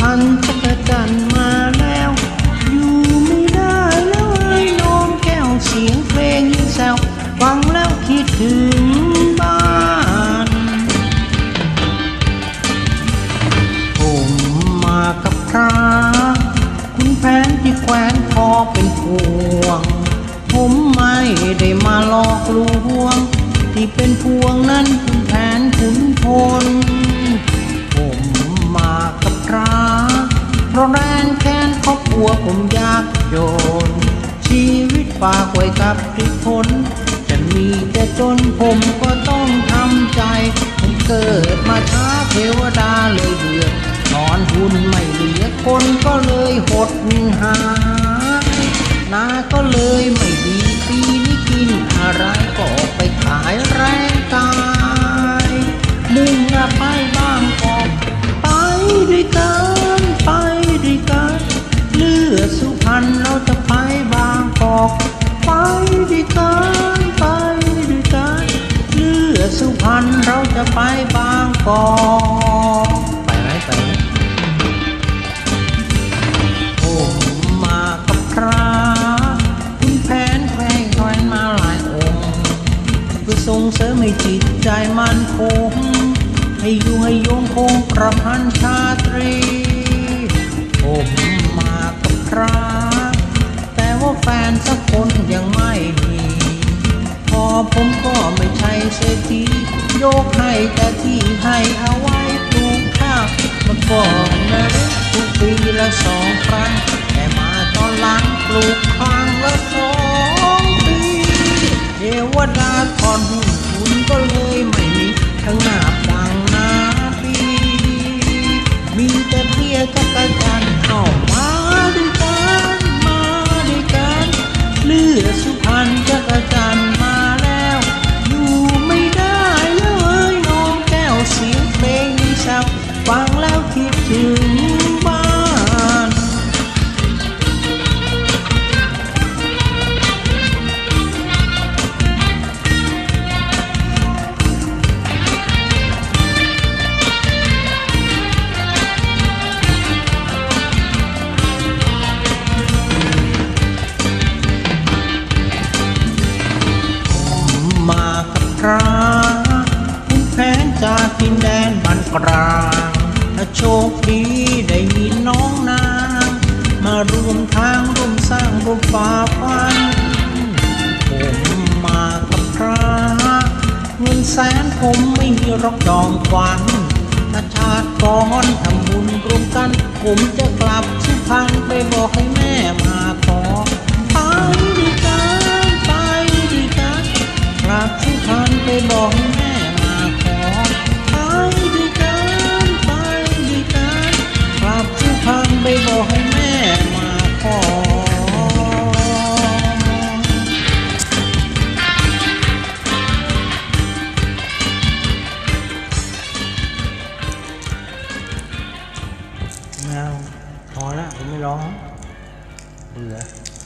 พรรณจักรจันมาแล้ว อยู่ไม่ได้แล้วไอ้น้องแก้วเสียงเพลงยิ่งแซวฟังแล้วคิดถึงบ้านผมมากับพระคุณแผนที่แขวนคอเป็นพวง ผมไม่ได้มาหลอกลวง ที่เป็นพวงนั้นคุณแผนขุนพล วิตฝากไว้กับทุกคนจะมีแต่จนผมก็ต้องทำใจ ผมเกิดมาช้าเทว บางกอไปไหมไปผมมากับพระคุณแผนแขวงแขวนมาหลายองค์เพื่อส่งเสริมให้จิตใจมันคงให้อยู่ให้โยงคงประพันธ์ชาตรีผมมากับพระแต่ว่าแฟนสักคนยังไม่มี พอผมก็ไม่ใช่เศรษฐียกให้แต่ ที่ให้เอาไว้ปลูกข้าวมันก็นะทุกปีละสองครั้งแต่มาตอนหลังปลูก จากดินแดนบันกลางถ้าโชคดีได้มีน้องนางมาร่วมทางร่วมสร้างร่วมฝ่าฟันผมมากับพระเงินแสนผมไม่มีรอกจองควันถ้าชาติก่อนทำบุญรวมกัน ผมจะกลับสุพรรณไปบอกให้แม่มาขอไปด้วยกันไปด้วยกันกลับสุพรรณไปบอก ไ